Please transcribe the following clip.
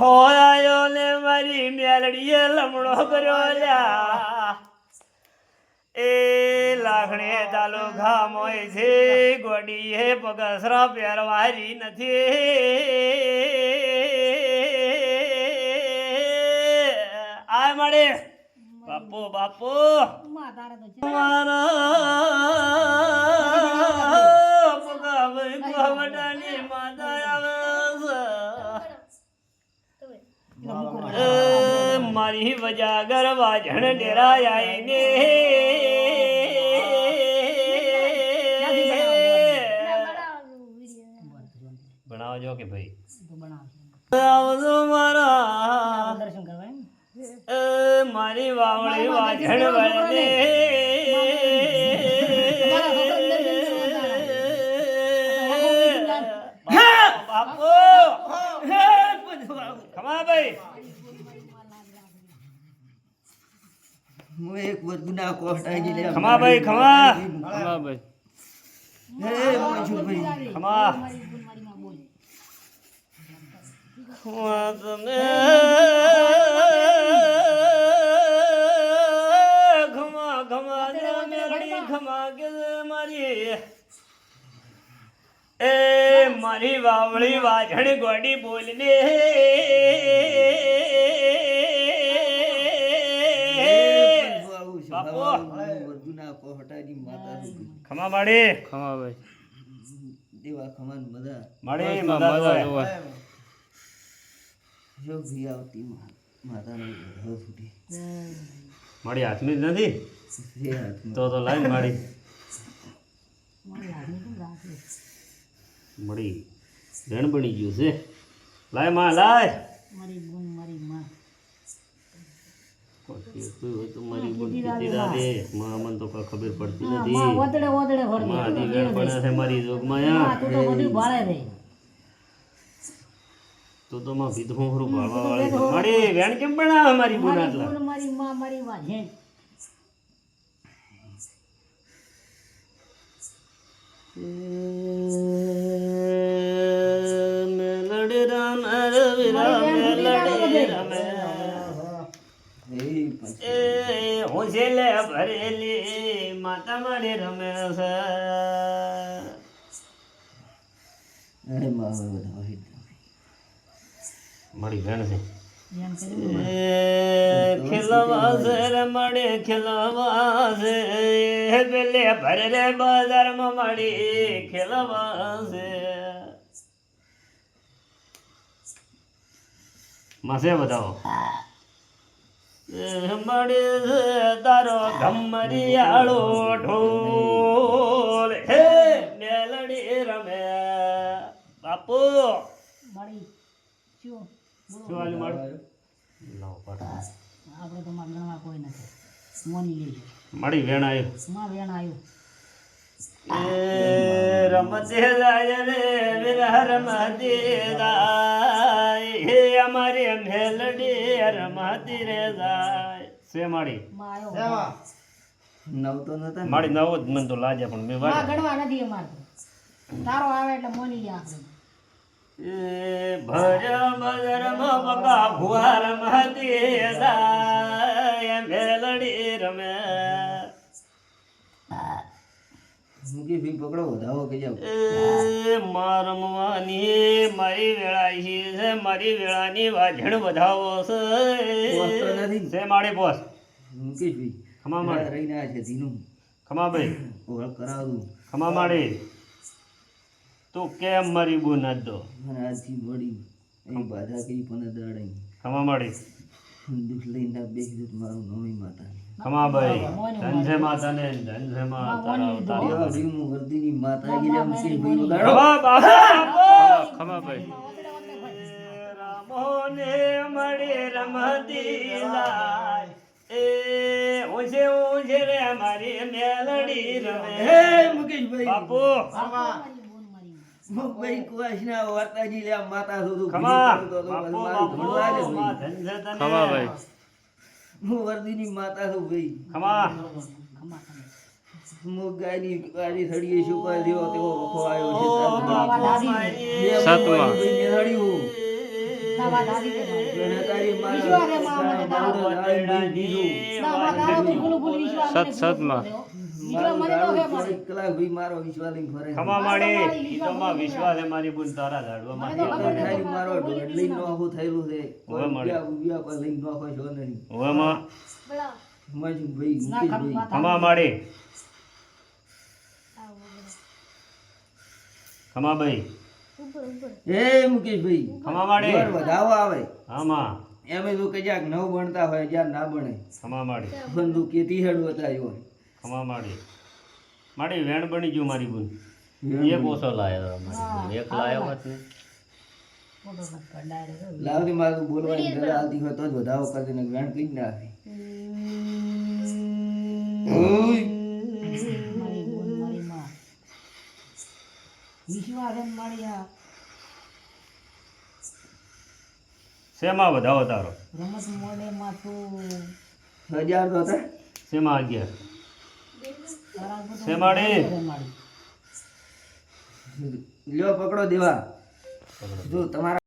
હોયાયો ને મારી મેલડીએ લમણો કર્યો લ્યા. એ લાખણે ચાલુ ઘામ હોય છે ગોડીએ પગસરા પહેરવારી નથી. આ મળે બાપો બાપો. મારા એ વજા વજાગર જણ ડેરાય ને. ભણાવજો કે ભાઈ? આવજો મારા. મારી વાવળી વાજણ વળે બાપુ ખમા ભાઈ. હું એક લે ખમા ભાઈ ખમા. ખમા ભાઈ. હે મોજુભાઈ ખમા ખમા. તમે ખમા ખમા ને ખમા કે મારી. એ મારી વાવળી વાજણ ગોડી બોલને. બાપુ. વર્ગના કોષ્ટાજી માતા. ખમા માડી. ખમા ભાઈ. દેવા ખમાન બધા. માડી હોય. જોવાય. જો ભી આવતી માતાનો ઘર ફૂટી માડી હાથમી જ નથી? તો તો લાઈન માડી. મળી ધણ બની ગયું છે. લાયમાં લાય. કોઈ તો મારી કીધી રાધે માં તો કોઈ ખબર પડતી નથી. માં હજી વેણ પડે મારી જોગમાં તો તો માં વિધવું ખરું ભાળવા વાળી. મારી વેણ કેમ બનાવે મારી બોલ આટલા? મેલડી એ ભરેલી માતા મારી રમે છે અરે માં બધા મળી ખીલવા છે એ પેલે ભરે રે બજારમાં મળી ખીલવા છે માસે બતાવો મળી તારો ગમરિયાળો ઢોલ. હે મેલડી રમે. બાપુ. શું આલ્યું મારું લાવો. આપણે તો માં કોઈ નથી. મોની મળી વેણ આવ્યું માં વેણ આવ્યું રમતે જાય રે વિરહ રમતે જાય હે અમારી મેલડી રમતી રે જાય. સે માડી નવ તો નતા માડી નવો જ મને તો લાગે પણ મેં માં ગણવા નથી અમારે. તારો આવે એટલે મોની લે આપણે. એ ભજ બજર બકા ભુવા રમતી જાય મેલડી રમે મુકેશભાઈ પકડો વધાવો કે જાવ એ મારમવાની મારી વેળા છે મારી વેળાની વાજણ વધાવો છે. નથી. છે માડે મૂકી મુકેશભાઈ ખમા માડે રહીને આ છે ધીનું. ખમા ભાઈ. ઓળખ કરાવું. ખમા માડે તું કેમ મારી બોના દો મને આજથી મળી એ બાધા કઈ પણ દાડે. ખમા માડે દુઃખ લઈને આ બેસી દઉં તો મારું નવી માતા ખમા ભાઈ ધનસે માતા ને ધનસે માં તારા અવતાર હું વર્દીની માતા ગીરા વગાડો ખમા ભાઈ રામો ને મળે રમતી લાય. એ ઓછે ઓછે રે મારી મેલડી રમે. હે મુકેશભાઈ. માતા બાપુ હું વર્દીની માતા છું ભાઈ. ખમા. હું ગાયની ગાડી થડીએ શું કરી દેવો તેવો વખો આવ્યો છે. સાતમા. ભાઈ દીધું. ના, માં. ભઈ. ખમા માડી ઈ વિશ્વાસ છે મારી બુન તારા ઝાડવામાં મને તો ખબર એક નથી. ખાલી મારો ઢોળ નોખું થયેલું છે. હવે મળે. ઉભ્યા ઉભ્યા પર લઈને નોખો છો નહીં. હવે માં. મજુભાઈ, ના, ખમ- ખમા માડી ખમા ભાઈ? એ મુકેશભાઈ ખમા માડી વધાવો આવે. હા માં એ કે જ્યાં નવ ભણતા હોય જ્યાં ના ભણે. ખમા માડી. બંધુ કે હેડ બતાવ્યો હોય. ખમા માડી. માડી વેણ બની ગયું મારી બુન. એક ઓછો લાયો મારી એક લાયો હોત ને. લાવતી મારું બોલવાની ઘરે આવતી હોય તો જ વધારો કરતી ને વેણ કઈ જ નાખે ઓય. મારી બોલ, મારી માં. વિશ્વાસ એમ મારી આ શેમાં વધાવો તારો? રમત મોડેમાં તું હજાર તો હતા. શેમાં અગિયાર? શેમાડી? લ્યો પકડો દેવા. જો તમારા